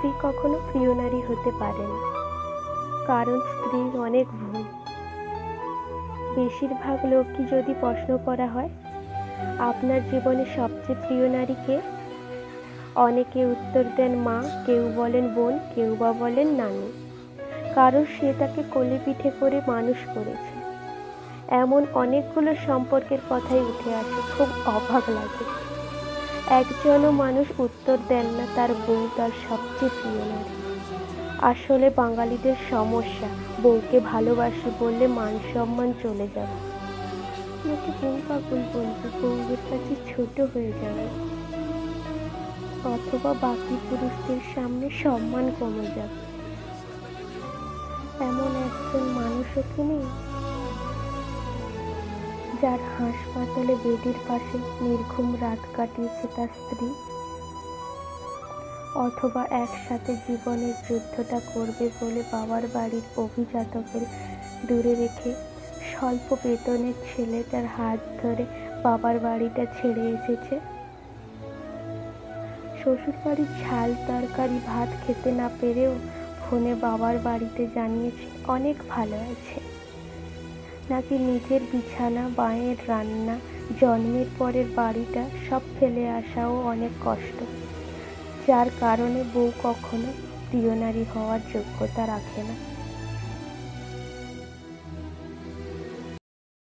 স্ত্রী কখনো প্রিয় নারী হতে পারে না। কারণ স্ত্রীর অনেক ভুল। বেশিরভাগ লোকই যদি প্রশ্ন করা হয়, আপনার জীবনে সবচেয়ে প্রিয় নারী কে? অনেকে উত্তর দেন, মা, কেউ বলেন বোন, কেউ বা বলেন নানি। কারণ সে তাকে কোলে পিঠে করে মানুষ করেছে। এমন অনেকগুলো সম্পর্কের কথাই উঠে আসে, খুব অবাক লাগে। একজনও মানুষ উত্তর দেন না, তার বউ তার সবচেয়ে প্রিয় নারী। আসলে বাঙালিদের সমস্যা, বউকে ভালোবাসি বললে মান সম্মান চলে যাবে। লোকে বউ পাগল বলবে, বউয়ের কাছে ছোট হয়ে যাবে? অথবা বাকি পুরুষদের সামনে সম্মান কমে যাবে? এমন একজন মানুষও কি নেই? যার হাসপাতালে বেডের পাশে নির্ঘুম রাত কাটিয়েছে তার স্ত্রী। অথবা একসাথে জীবনের যুদ্ধটা করবে বলে বাবার বাড়ির অভিজাতকের দূরে রেখে স্বল্প বেতনের ছেলেটার হাত ধরে বাবার বাড়িটা ছেড়ে এসেছে। শ্বশুর বাড়ির ঝাল তরকারি, ভাত খেতে না পেরেও ফোনে বাবার বাড়িতে জানিয়েছে, অনেক ভালো আছে। নাকি নিজের বিছানা, বাঁয়ের রান্না, জন্মের পরের বাড়িটা সব ফেলে আসাও অনেক কষ্ট। যার কারণে বউ কখনো প্রিয় নারী হওয়ার যোগ্যতা রাখে না।